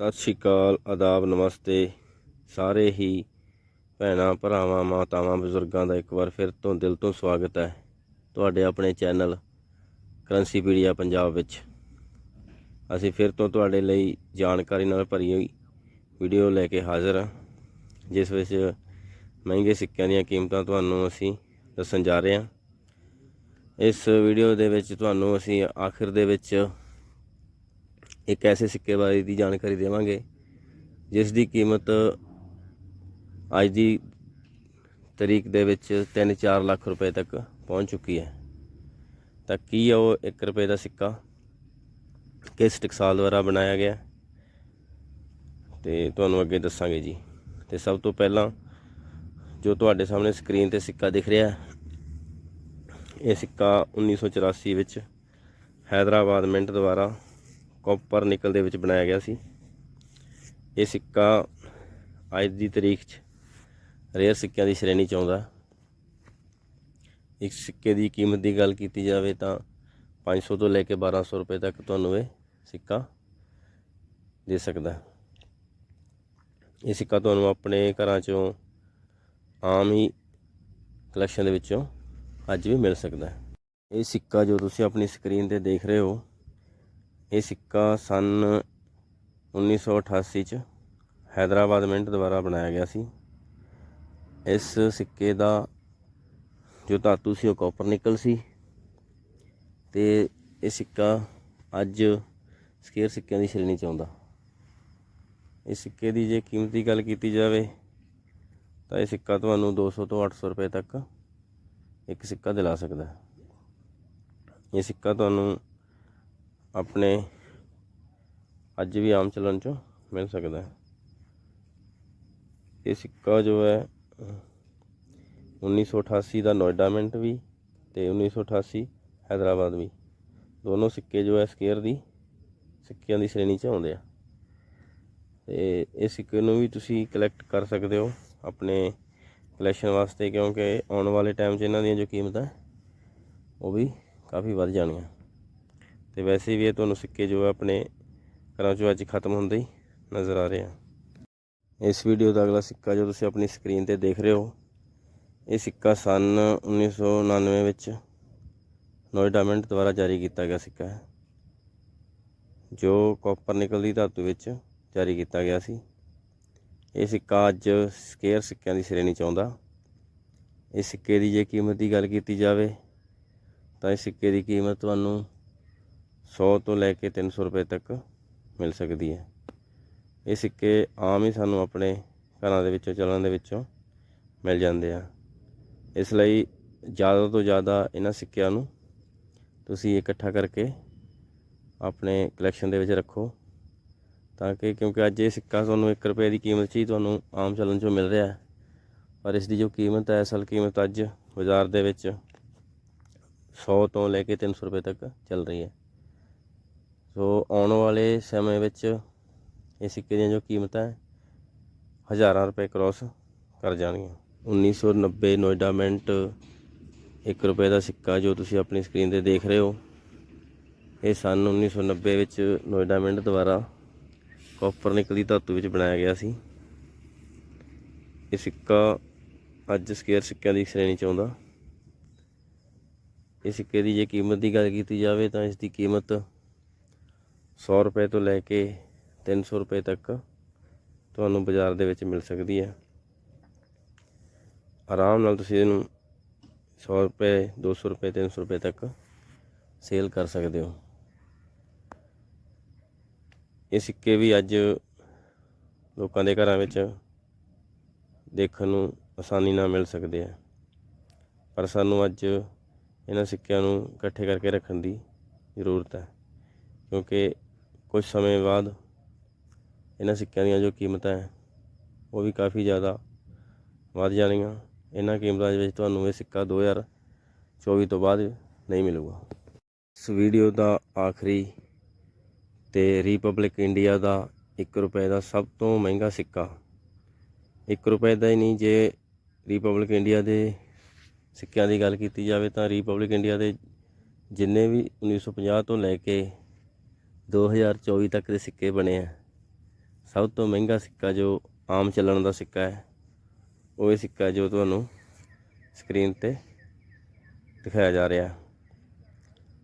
ਸਤਿ ਸ਼੍ਰੀ ਅਕਾਲ, ਆਦਾਬ, ਨਮਸਤੇ ਸਾਰੇ ਹੀ ਭੈਣਾਂ, ਭਰਾਵਾਂ, ਮਾਤਾਵਾਂ, ਬਜ਼ੁਰਗਾਂ ਦਾ ਇੱਕ ਵਾਰ ਫਿਰ ਤੋਂ ਦਿਲ ਤੋਂ ਸਵਾਗਤ ਹੈ ਤੁਹਾਡੇ ਆਪਣੇ ਚੈਨਲ ਕਰੰਸੀ ਕਰੰਸੀਪੀਡੀਆ ਪੰਜਾਬ ਵਿੱਚ। ਅਸੀਂ ਫਿਰ ਤੋਂ ਤੁਹਾਡੇ ਲਈ ਜਾਣਕਾਰੀ ਨਾਲ ਭਰੀ ਹੋਈ ਵੀਡੀਓ ਲੈ ਕੇ ਹਾਜ਼ਰ ਹਾਂ, ਜਿਸ ਵਿੱਚ ਮਹਿੰਗੇ ਸਿੱਕਿਆਂ ਦੀਆਂ ਕੀਮਤਾਂ ਤੁਹਾਨੂੰ ਅਸੀਂ ਦੱਸਣ ਜਾ ਰਹੇ ਹਾਂ। ਇਸ ਵੀਡੀਓ ਦੇ ਵਿੱਚ ਤੁਹਾਨੂੰ ਅਸੀਂ ਆਖਿਰ ਦੇ ਵਿੱਚ ਇੱਕ ਐਸੇ ਸਿੱਕੇ ਬਾਰੇ ਦੀ ਜਾਣਕਾਰੀ ਦੇਵਾਂਗੇ, ਜਿਸ ਦੀ ਕੀਮਤ ਅੱਜ ਦੀ ਤਰੀਕ ਦੇ ਵਿੱਚ 3-4 ਲੱਖ ਰੁਪਏ ਤੱਕ ਪਹੁੰਚ ਚੁੱਕੀ ਹੈ। ਤਾਂ ਕੀ ਹੈ ਉਹ 1 ਰੁਪਏ ਦਾ ਸਿੱਕਾ? ਕਿਸ ਟਕਸਾਲ ਦੁਆਰਾ ਬਣਾਇਆ ਗਿਆ? ਤੇ ਤੁਹਾਨੂੰ ਅੱਗੇ ਦੱਸਾਂਗੇ ਜੀ। ਤੇ ਸਭ ਤੋਂ ਪਹਿਲਾਂ ਜੋ ਤੁਹਾਡੇ ਸਾਹਮਣੇ ਸਕਰੀਨ ਤੇ ਸਿੱਕਾ ਦਿਖ ਰਿਹਾ ਹੈ ਇਹ ਸਿੱਕਾ 1984 ਵਿੱਚ ਹੈਦਰਾਬਾਦ ਮਿੰਟ ਦੁਆਰਾ ਕਾਪਰ ਨਿਕਲ ਦੇ ਵਿੱਚ ਬਣਾਇਆ ਗਿਆ ਸੀ। ਇਹ ਸਿੱਕਾ ਅੱਜ ਦੀ ਤਾਰੀਖ 'ਚ ਰੇਅਰ ਸਿੱਕਿਆਂ ਦੀ ਸ਼੍ਰੇਣੀ 'ਚ ਆਉਂਦਾ। ਇੱਕ ਸਿੱਕੇ ਦੀ ਕੀਮਤ ਦੀ ਗੱਲ ਕੀਤੀ ਜਾਵੇ ਤਾਂ 500 ਤੋਂ ਲੈ ਕੇ 1200 ਰੁਪਏ ਤੱਕ ਤੁਹਾਨੂੰ ਇਹ ਸਿੱਕਾ ਦੇ ਸਕਦਾ। ਇਹ ਸਿੱਕਾ ਤੁਹਾਨੂੰ ਆਪਣੇ ਘਰਾਂ 'ਚੋਂ ਆਮ ਹੀ ਕਲੈਕਸ਼ਨ ਦੇ ਵਿੱਚੋਂ ਅੱਜ ਵੀ ਮਿਲ ਸਕਦਾ। ਹੈ ਇਹ ਸਿੱਕਾ ਜੋ ਤੁਸੀਂ ਆਪਣੀ ਸਕਰੀਨ ਤੇ ਦੇਖ ਰਹੇ ਹੋ ਇਹ ਸਿੱਕਾ ਸਨ 1988 ਚ ਹੈਦਰਾਬਾਦ ਮਿੰਟ ਦੁਆਰਾ ਬਣਾਇਆ ਗਿਆ ਸੀ। ਇਸ ਸਿੱਕੇ ਦਾ ਜੋ ਧਾਤੂ ਸੀ, ਉਹ ਕਾਪਰ ਨਿਕਲ ਸੀ ਤੇ ਇਹ ਸਿੱਕਾ ਅੱਜ ਸਕੇਅਰ ਸਿੱਕਿਆਂ ਦੀ ਸ਼੍ਰੇਣੀ ਚ ਆਉਂਦਾ। ਇਸ ਸਿੱਕੇ ਦੀ ਜੇ ਕੀਮਤ ਦੀ ਗੱਲ ਕੀਤੀ ਜਾਵੇ, ਤਾਂ ਇਹ ਸਿੱਕਾ ਤੁਹਾਨੂੰ 200 ਤੋਂ 800 ਰੁਪਏ ਤੱਕ ਇੱਕ ਸਿੱਕਾ ਦਿਲਾ ਸਕਦਾ। ਹੈ ਇਹ ਸਿੱਕਾ ਤੁਹਾਨੂੰ ਆਪਣੇ ਅੱਜ ਵੀ ਆਮ ਚੱਲਣ ਚੋਂ ਮਿਲ ਸਕਦਾ ਹੈ। ਇਹ ਸਿੱਕਾ ਜੋ ਹੈ 1988 ਦਾ ਨੋਇਡਾ ਮਿੰਟ ਵੀ ਤੇ 1988 ਹੈਦਰਾਬਾਦ ਵੀ। ਦੋਨੋਂ ਸਿੱਕੇ ਜੋ ਹੈ, ਸਕੇਅਰ ਦੀ, ਸਿੱਕਿਆਂ ਦੀ ਸ਼੍ਰੇਣੀ 'ਚ ਆਉਂਦੇ ਆ। ਤੇ ਇਹ ਸਿੱਕੇ ਨੂੰ ਵੀ ਤੁਸੀਂ ਕਲੈਕਟ ਕਰ ਸਕਦੇ ਹੋ ਆਪਣੇ ਕਲੈਕਸ਼ਨ ਵਾਸਤੇ, ਕਿਉਂਕਿ ਆਉਣ ਵਾਲੇ ਟਾਈਮ 'ਚ ਇਹਨਾਂ ਦੀਆਂ ਜੋ ਕੀਮਤਾਂ, ਉਹ ਵੀ ਕਾਫੀ ਵੱਧ ਜਾਣਗੀਆਂ। ਤੇ ਵੈਸੇ ਵੀ ਇਹ ਤੁਹਾਨੂੰ ਸਿੱਕੇ ਜੋ ਹੈ ਆਪਣੇ ਘਰਾਂ 'ਚੋਂ ਅੱਜ ਖਤਮ ਹੁੰਦੇ ਹੀ ਨਜ਼ਰ ਆ ਰਹੇ ਆ। ਇਸ ਵੀਡੀਓ ਦਾ ਅਗਲਾ ਸਿੱਕਾ ਜੋ ਤੁਸੀਂ ਆਪਣੀ ਸਕਰੀਨ ਤੇ ਦੇਖ ਰਹੇ ਹੋ, ਇਹ ਸਿੱਕਾ ਸਨ 1999 ਵਿੱਚ ਨੋਇਡਾ ਮਿੰਟ ਦੁਆਰਾ ਜਾਰੀ ਕੀਤਾ ਗਿਆ ਸਿੱਕਾ ਹੈ, ਜੋ ਕਾਪਰ ਨਿਕਲ ਦੀ ਧਾਤੂ ਵਿੱਚ ਜਾਰੀ ਕੀਤਾ ਗਿਆ ਸੀ। ਇਹ ਸਿੱਕਾ ਅੱਜ ਸਕੇਅਰ ਸਿੱਕਿਆਂ ਦੀ ਸ਼੍ਰੇਣੀ ਚ ਆਉਂਦਾ। ਇਸ ਸਿੱਕੇ ਦੀ ਜੇ ਕੀਮਤ ਦੀ ਗੱਲ ਕੀਤੀ ਜਾਵੇ, ਤਾਂ ਇਸ ਸਿੱਕੇ ਦੀ ਕੀਮਤ ਤੁਹਾਨੂੰ 100 ਤੋਂ ਲੈ ਕੇ 300 ਰੁਪਏ ਤੱਕ ਮਿਲ ਸਕਦੀ ਹੈ। ਇਹ ਸਿੱਕੇ ਆਮ ਹੀ ਸਾਨੂੰ ਆਪਣੇ ਘਰਾਂ ਦੇ ਵਿੱਚੋਂ, ਚੱਲਣ ਦੇ ਵਿੱਚੋਂ ਮਿਲ ਜਾਂਦੇ ਆ। ਇਸ ਲਈ ਜ਼ਿਆਦਾ ਤੋਂ ਜ਼ਿਆਦਾ ਇਹਨਾਂ ਸਿੱਕਿਆਂ ਨੂੰ ਤੁਸੀਂ ਇਕੱਠਾ ਕਰਕੇ ਆਪਣੇ ਕਲੈਕਸ਼ਨ ਦੇ ਵਿੱਚ ਰੱਖੋ ਤਾਂ ਕਿ, ਕਿਉਂਕਿ ਅੱਜ ਇਹ ਸਿੱਕਾ ਤੁਹਾਨੂੰ 1 ਰੁਪਏ ਦੀ ਕੀਮਤ 'ਚ ਹੀ ਤੁਹਾਨੂੰ ਆਮ ਚਲਣ 'ਚੋਂ ਮਿਲ ਰਿਹਾ ਹੈ। ਪਰ ਇਸ ਦੀ ਜੋ ਕੀਮਤ ਹੈ, ਅਸਲ ਕੀਮਤ ਅੱਜ ਬਾਜ਼ਾਰ ਦੇ ਵਿੱਚ 100 ਤੋਂ ਲੈ ਕੇ 300 ਰੁਪਏ ਤੱਕ ਚੱਲ ਰਹੀ ਹੈ। ਸੋ ਆਉਣ ਵਾਲੇ ਸਮੇਂ ਵਿੱਚ ਇਹ ਸਿੱਕੇ ਦੀਆਂ ਜੋ ਕੀਮਤਾਂ ਹਜ਼ਾਰਾਂ ਰੁਪਏ ਕ੍ਰੋਸ ਕਰ ਜਾਣਗੀਆਂ। 1990 ਨੋਇਡਾ ਮਿੰਟ 1 ਰੁਪਏ ਦਾ ਸਿੱਕਾ ਜੋ ਤੁਸੀਂ ਆਪਣੀ ਸਕਰੀਨ ਤੇ ਦੇਖ ਰਹੇ ਹੋ, ਇਹ ਸਨ 1990 ਵਿੱਚ ਨੋਇਡਾ ਮਿੰਟ ਦੁਆਰਾ ਕਾਪਰ ਨਿਕਲੀ ਧਾਤੂ ਵਿੱਚ ਬਣਾਇਆ ਗਿਆ ਸੀ। ਇਹ ਸਿੱਕਾ ਅੱਜ ਸਕੇਅਰ ਸਿੱਕਿਆਂ ਦੀ ਸ਼੍ਰੇਣੀ ਚ ਆਉਂਦਾ। ਇਹ ਸਿੱਕੇ ਦੀ ਜੇ ਕੀਮਤ ਦੀ ਗੱਲ ਕੀਤੀ ਜਾਵੇ ਤਾਂ ਇਸ ਦੀ ਕੀਮਤ 100 ਰੁਪਏ ਤੋਂ ਲੈ ਕੇ 300 ਰੁਪਏ ਤੱਕ ਤੁਹਾਨੂੰ ਬਾਜ਼ਾਰ ਦੇ ਵਿੱਚ ਮਿਲ ਸਕਦੀ ਹੈ। ਆਰਾਮ ਨਾਲ ਤੁਸੀਂ ਇਹਨੂੰ 100 ਰੁਪਏ 200 ਰੁਪਏ 300 ਰੁਪਏ ਤੱਕ ਸੇਲ ਕਰ ਸਕਦੇ ਹੋ। ਇਹ ਸਿੱਕੇ ਵੀ ਅੱਜ ਲੋਕਾਂ ਦੇ ਘਰਾਂ ਵਿੱਚ ਦੇਖਣ ਨੂੰ ਆਸਾਨੀ ਨਾਲ ਮਿਲ ਸਕਦੇ ਆ। ਪਰ ਸਾਨੂੰ ਅੱਜ ਇਹਨਾਂ ਸਿੱਕਿਆਂ ਨੂੰ ਇਕੱਠੇ ਕਰਕੇ ਰੱਖਣ ਦੀ ਜ਼ਰੂਰਤ ਹੈ, ਕਿਉਂਕਿ ਕੁਝ ਸਮੇਂ ਬਾਅਦ ਇਹਨਾਂ ਸਿੱਕਿਆਂ ਦੀਆਂ ਜੋ ਕੀਮਤਾਂ ਹੈ, ਉਹ ਵੀ ਕਾਫੀ ਜ਼ਿਆਦਾ ਵੱਧ ਜਾਣੀਆਂ ਇਹਨਾਂ ਕੀਮਤਾਂ ਦੇ ਵਿੱਚ ਤੁਹਾਨੂੰ ਇਹ ਸਿੱਕਾ 2024 ਤੋਂ ਬਾਅਦ ਨਹੀਂ ਮਿਲੂਗਾ। ਇਸ ਵੀਡੀਓ ਦਾ ਆਖਰੀ ਤੇ ਰਿਪਬਲਿਕ ਇੰਡੀਆ ਦਾ 1 ਰੁਪਏ ਦਾ ਸਭ ਤੋਂ ਮਹਿੰਗਾ ਸਿੱਕਾ। 1 ਰੁਪਏ ਦਾ ਹੀ ਨਹੀਂ, ਜੇ ਰਿਪਬਲਿਕ ਇੰਡੀਆ ਦੇ ਸਿੱਕਿਆਂ ਦੀ ਗੱਲ ਕੀਤੀ ਜਾਵੇ ਤਾਂ ਰਿਪਬਲਿਕ ਇੰਡੀਆ ਦੇ ਜਿੰਨੇ ਵੀ 1950 ਤੋਂ ਲੈ ਕੇ 2024 ਤੱਕ ਦੇ ਸਿੱਕੇ ਬਣੇ ਆ। ਸਭ ਤੋਂ ਮਹਿੰਗਾ ਸਿੱਕਾ ਜੋ ਆਮ ਚੱਲਣ ਦਾ ਸਿੱਕਾ ਹੈ, ਉਹ ਇਹ ਸਿੱਕਾ ਜੋ ਤੁਹਾਨੂੰ ਸਕਰੀਨ ਤੇ ਦਿਖਾਇਆ ਜਾ ਰਿਹਾ।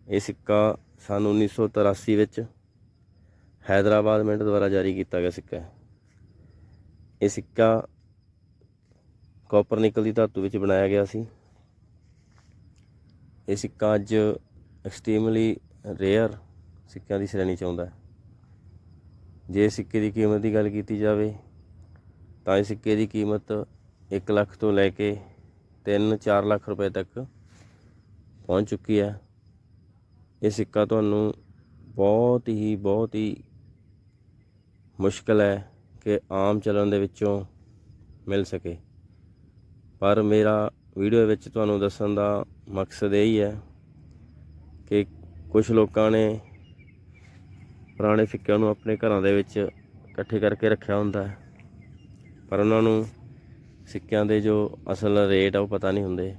ਇਹ ਸਿੱਕਾ ਸਨ 1983 ਵਿੱਚ ਹੈਦਰਾਬਾਦ ਮਿੰਟ ਦੁਆਰਾ ਜਾਰੀ ਕੀਤਾ ਗਿਆ ਸਿੱਕਾ ਹੈ। ਇਹ ਸਿੱਕਾ ਕਾਪਰ ਨਿਕਲ ਦੀ ਧਾਤੂ ਵਿੱਚ ਬਣਾਇਆ ਗਿਆ ਸੀ। ਇਹ ਸਿੱਕਾ ਅੱਜ ਐਕਸਟ੍ਰੀਮਲੀ ਰੇਅਰ ਸਿੱਕਿਆਂ ਦੀ ਸ਼੍ਰੇਣੀ ਚ ਆਉਂਦਾ ਹੈ। ਜੇ ਸਿੱਕੇ ਦੀ ਕੀਮਤ ਦੀ ਗੱਲ ਕੀਤੀ ਜਾਵੇ, ਤਾਂ ਇਹ ਸਿੱਕੇ ਦੀ ਕੀਮਤ 1 ਲੱਖ ਤੋਂ ਲੈ ਕੇ 3-4 ਲੱਖ ਰੁਪਏ ਤੱਕ ਪਹੁੰਚ ਚੁੱਕੀ ਹੈ। ਇਹ ਸਿੱਕਾ ਤੁਹਾਨੂੰ ਬਹੁਤ ਹੀ ਬਹੁਤ ਹੀ ਮੁਸ਼ਕਲ ਹੈ ਕਿ ਆਮ ਚੱਲਣ ਦੇ ਵਿੱਚੋਂ ਮਿਲ ਸਕੇ। ਪਰ ਮੇਰਾ ਵੀਡੀਓ ਵਿੱਚ ਤੁਹਾਨੂੰ ਦੱਸਣ ਦਾ ਮਕਸਦ ਇਹ ਹੀ ਹੈ ਕਿ ਕੁਝ ਲੋਕਾਂ ਨੇ ਪੁਰਾਣੇ ਸਿੱਕਿਆਂ ਨੂੰ ਆਪਣੇ ਘਰਾਂ ਦੇ ਵਿੱਚ ਇਕੱਠੇ ਕਰਕੇ ਰੱਖਿਆ ਹੁੰਦਾ ਹੈ। ਪਰ ਉਹਨਾਂ ਨੂੰ ਸਿੱਕਿਆਂ ਦੇ ਜੋ ਅਸਲ ਰੇਟ ਆ ਉਹ ਪਤਾ ਨਹੀਂ ਹੁੰਦੇ।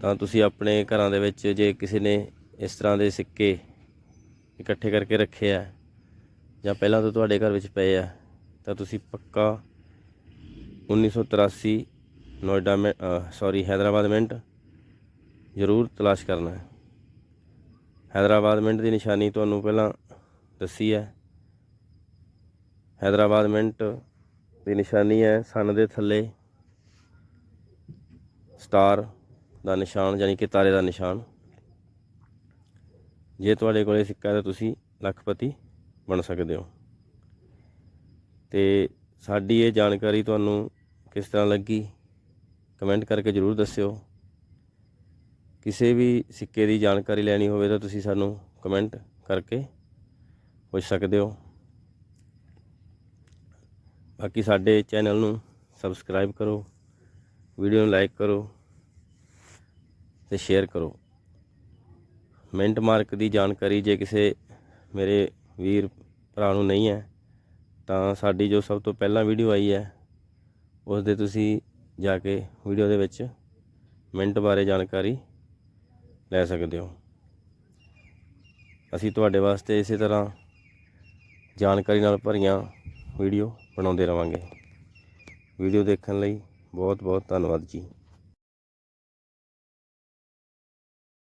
ਤਾਂ ਤੁਸੀਂ ਆਪਣੇ ਘਰਾਂ ਦੇ ਵਿੱਚ ਜੇ ਕਿਸੇ ਨੇ ਇਸ ਤਰ੍ਹਾਂ ਦੇ ਸਿੱਕੇ ਇਕੱਠੇ ਕਰਕੇ ਰੱਖੇ ਆ ਜਾਂ ਪਹਿਲਾਂ ਤੋਂ ਤੁਹਾਡੇ ਘਰ ਵਿੱਚ ਪਏ ਆ, ਤਾਂ ਤੁਸੀਂ ਪੱਕਾ 1983 ਨੋਇਡਾ ਮੈਂ ਸੌਰੀ ਹੈਦਰਾਬਾਦ ਮਿੰਟ ਜ਼ਰੂਰ ਤਲਾਸ਼ ਕਰਨਾ ਹੈ। ਹੈਦਰਾਬਾਦ ਮਿੰਟ ਦੀ ਨਿਸ਼ਾਨੀ ਤੁਹਾਨੂੰ ਪਹਿਲਾਂ ਦੱਸੀ ਹੈ। ਹੈਦਰਾਬਾਦ ਮਿੰਟ ਦੀ ਨਿਸ਼ਾਨੀ ਹੈ, ਸਨ ਦੇ ਥੱਲੇ ਸਟਾਰ ਦਾ ਨਿਸ਼ਾਨ, ਯਾਨੀ ਕਿ ਤਾਰੇ ਦਾ ਨਿਸ਼ਾਨ। ਜੇ ਤੁਹਾਡੇ ਕੋਲੇ ਸਿੱਕਾ ਤਾਂ ਤੁਸੀਂ ਲੱਖਪਤੀ ਬਣ ਸਕਦੇ ਹੋ। ਤੇ ਸਾਡੀ ਇਹ ਜਾਣਕਾਰੀ ਤੁਹਾਨੂੰ ਕਿਸ ਤਰ੍ਹਾਂ ਲੱਗੀ, ਕਮੈਂਟ ਕਰਕੇ ਜ਼ਰੂਰ ਦੱਸਿਓ। ਕਿਸੇ ਵੀ ਸਿੱਕੇ ਦੀ ਜਾਣਕਾਰੀ ਲੈਣੀ ਹੋਵੇ ਤਾਂ ਤੁਸੀਂ ਸਾਨੂੰ ਕਮੈਂਟ ਕਰਕੇ ਪੁੱਛ ਸਕਦੇ ਹੋ। ਬਾਕੀ ਸਾਡੇ ਚੈਨਲ ਨੂੰ ਸਬਸਕ੍ਰਾਈਬ ਕਰੋ ਵੀਡੀਓ ਨੂੰ ਲਾਈਕ ਕਰੋ ਤੇ ਸ਼ੇਅਰ ਕਰੋ। ਮਿੰਟ ਮਾਰਕ ਦੀ ਜਾਣਕਾਰੀ ਜੇ ਕਿਸੇ ਮੇਰੇ ਵੀਰ ਭਰਾ ਨੂੰ ਨਹੀਂ ਹੈ, ਤਾਂ ਸਾਡੀ ਜੋ ਸਭ ਤੋਂ ਪਹਿਲਾਂ ਵੀਡੀਓ ਆਈ ਹੈ ਉਸ ਦੇ ਤੁਸੀਂ ਜਾ ਕੇ ਵੀਡੀਓ ਦੇ ਵਿੱਚ ਮਿੰਟ ਬਾਰੇ ਜਾਣਕਾਰੀ ਲੈ ਸਕਦੇ ਹੋ। ਅਸੀਂ ਤੁਹਾਡੇ ਵਾਸਤੇ ਇਸੇ ਤਰ੍ਹਾਂ ਜਾਣਕਾਰੀ ਨਾਲ ਭਰੀਆਂ ਵੀਡੀਓ ਬਣਾਉਂਦੇ ਰਵਾਂਗੇ। ਵੀਡੀਓ ਦੇਖਣ ਲਈ ਬਹੁਤ ਬਹੁਤ ਧੰਨਵਾਦ ਜੀ।